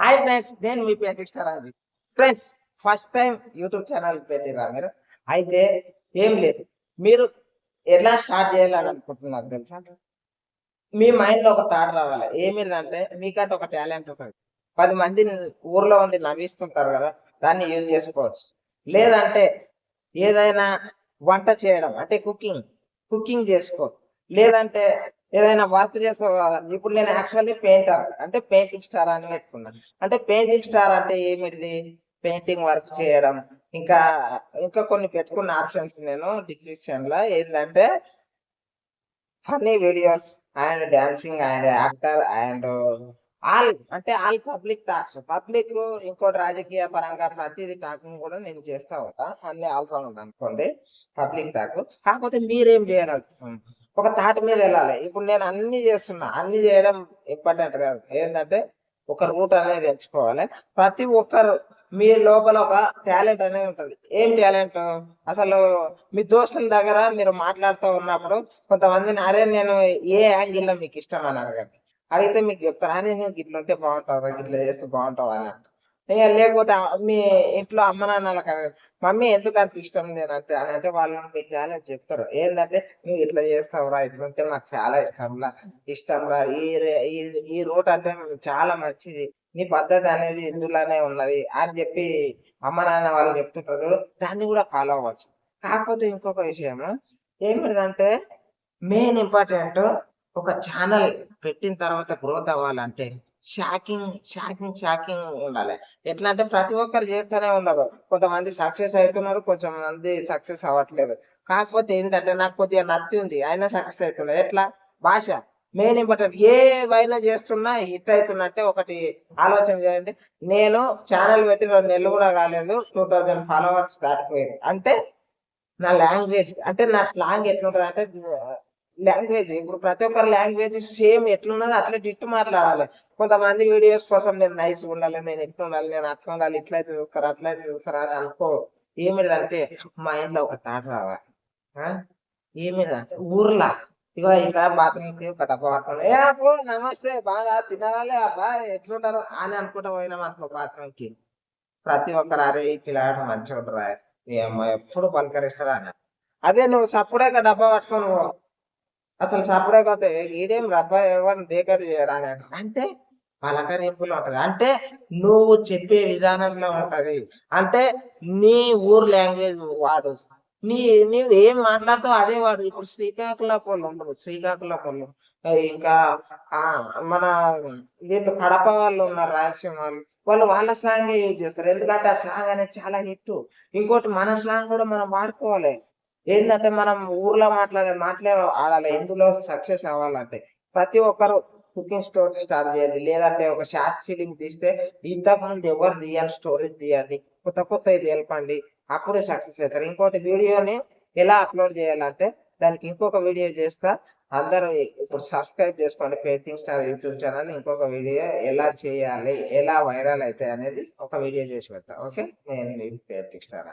Hi friends నేను మీ పేరు ఇస్తారాజు friends first time YouTube channel పెట్టిరా మీరు? అయితే ఏం లేదు. మీరు ఎలా స్టార్ట్ చేయాలని అనుకుంటున్నారు తెలుసా? మీ మైండ్లో ఒక థాట్ రావాలి. ఏమిటంటే మీకంటే ఒక టాలెంట్ ఉంటుంది పది మందిని ఊర్లో ఉండి నవ్విస్తుంటారు కదా దాన్ని యూజ్ చేసుకోవచ్చు. లేదంటే ఏదైనా వంట చేయడం అంటే కుకింగ్ కుకింగ్ చేసుకో. లేదంటే ఏదైనా వర్క్ చేసుకో ఇప్పుడు నేను యాక్చువల్లీ పెయింటర్ అంటే పెయింటింగ్ స్టార్ అని పెట్టుకున్నాను. అంటే పెయింటింగ్ స్టార్ అంటే ఏమిటిది? పెయింటింగ్ వర్క్ చేయడం. ఇంకా ఇంకా కొన్ని పెట్టుకున్న ఆప్షన్స్ నేను డిస్క్రిప్షన్లో. ఏంటంటే funny videos and dancing and actor and all అంటే ఆల్ పబ్లిక్ టాక్స్. పబ్లిక్ ఇంకోటి రాజకీయ పరంగా ప్రతిదీ టాకింగ్ కూడా నేను చేస్తా ఉంటా. అన్ని ఆల్ రౌండ్ అనుకోండి పబ్లిక్ టాక్. కాకపోతే మీరేం చేయాలి ఒక తాటి మీద వెళ్ళాలి. ఇప్పుడు నేను అన్ని చేస్తున్నా. అన్ని చేయడం ఇంపార్టెంట్ కాదు. ఏంటంటే ఒక రూట్ అనేది ఎంచుకోవాలి. ప్రతి ఒక్కరు మీ లోపల ఒక టాలెంట్ అనేది ఉంటుంది. ఏం టాలెంట్? అసలు మీ దోస్తుల దగ్గర మీరు మాట్లాడుతూ ఉన్నప్పుడు కొంతమందిని అరే నేను ఏ యాంగిల్లో మీకు ఇష్టం? అని అడగండి. అడిగితే మీకు చెప్తారు అరే నేను ఇట్లుంటే ఉంటే బాగుంటావు ఇట్లా చేస్తే బాగుంటావు అని అంటారు. లేకపోతే మీ ఇంట్లో అమ్మ నాన్నలకు మమ్మీ ఎందుకు అంత ఇష్టం నేను అంటే అని అంటే వాళ్ళు మీకు చాలా చెప్తారు. ఏంటంటే నువ్వు ఇట్లా చేస్తావురా ఇట్లా అంటే నాకు చాలా ఇష్టంరా ఇష్టంరా ఈ ఈ- రూట్ అంటే చాలా మంచిది. నీ పద్ధతి అనేది ఇందులోనే ఉన్నది అని చెప్పి అమ్మ నాన్న వాళ్ళు చెప్తుంటారు. దాన్ని కూడా ఫాలో అవ్వచ్చు. కాకపోతే ఇంకొక విషయం ఏమిటంటే మెయిన్ ఇంపార్టెంట్ ఒక ఛానల్ పెట్టిన తర్వాత గ్రోత్ అవ్వాలంటే షాకింగ్ షాకింగ్ షాకింగ్ ఉండాలి. ఎట్లా అంటే ప్రతి ఒక్కరు చేస్తూనే ఉన్నారు. కొంతమంది సక్సెస్ అవుతున్నారు కొంతమంది సక్సెస్ అవ్వట్లేదు. కాకపోతే ఏంటంటే నాకు కొద్దిగా నత్తి ఉంది. అయినా సక్సెస్ అవుతున్నారు ఎట్లా? భాష. Main important. ఏవైనా చేస్తున్నా హిట్ అవుతున్నట్టే ఒకటి ఆలోచన చేయండి. నేను ఛానల్ పెట్టి రెండు నెలలు కూడా కాలేదు. టూ థౌజండ్ ఫాలోవర్స్ దాటిపోయింది. అంటే నా లాంగ్వేజ్ అంటే నా స్లాంగ్ ఎట్లుంటది అంటే లాంగ్వేజ్ ఇప్పుడు ప్రతి ఒక్కరి లాంగ్వేజ్ సేమ్ ఎట్లున్నదో అట్లా డిట్టు మాట్లాడాలి. కొంతమంది వీడియోస్ కోసం నేను నైస్ ఉండాలి నేను ఎట్లా ఉండాలి నేను అట్లా ఉండాలి ఇట్లయితే చూస్తారు అట్లయితే చూస్తారు అని అనుకో. ఏమిటంటే మైండ్లో ఒక థాట్ రావాలి. ఆ? ఏమిటంటే ఊర్లా. ఇగో ఇక్కడ బాత్రూమ్కి ఒక డబ్బా పట్టుకుని ఏ అబ్బో నమస్తే బాగా తినాలి అబ్బా ఎట్లుంటారు? అని అనుకుంటా పోయినాం అనుకో బాత్రూమ్కి. ప్రతి ఒక్కరు అరే ఈ పిల్లాడు మంచిగా రా ఏమో ఎప్పుడు పలకరిస్తారా? అని. అదే నువ్వు సప్పుడే డబ్బా పట్టుకొని అసలు సప్పుడే ఈడేం రబ్బా ఎవరిని దేకటి చేయరా అంటే పలకరింపులో ఉంటది. అంటే నువ్వు చెప్పే విధానంలో ఉంటది. అంటే నీ ఊరు లాంగ్వేజ్ వాడు. నీ నువ్వు ఏం మాట్లాడతావు అదే వాడు. ఇప్పుడు శ్రీకాకుళం వాళ్ళు ఉండరు శ్రీకాకుళం వాళ్ళు ఇంకా ఆ మన వీళ్ళు కడప వాళ్ళు ఉన్నారు రాయలసీమ వాళ్ళు. వాళ్ళు వాళ్ళ స్లాంగ్ యూజ్ చేస్తారు. ఎందుకంటే ఆ స్లాంగ్ అనేది చాలా హిట్ ఇంకోటి మన స్లాంగ్ కూడా మనం వాడుకోవాలి. ఏంటంటే మనం ఊర్లో మాట్లాడే మాటలే ఆడాలి ఎందులో సక్సెస్ అవ్వాలంటే ప్రతి ఒక్కరు కుకింగ్ స్టోరీ స్టార్ట్ చేయాలి. లేదంటే ఒక షార్ట్ ఫిలిం తీస్తే ఇంతకు ముందు ఎవరు తీయాలి స్టోరీ తీయండి కొత్త కొత్త ఇది తెలపండి అప్పుడే సక్సెస్ అవుతారు. ఇంకోటి వీడియోని ఎలా అప్లోడ్ చేయాలంటే దానికి ఇంకొక వీడియో చేస్తా. అందరూ ఇప్పుడు సబ్స్క్రైబ్ చేసుకోండి. పెయింటింగ్ స్టార్ యూట్యూబ్ ఛానల్ ఇంకొక వీడియో ఎలా చేయాలి ఎలా వైరల్ అవుతాయి అనేది ఒక వీడియో చేసి పెడతా. ఓకే? నేను పెయింటింగ్ స్టార్.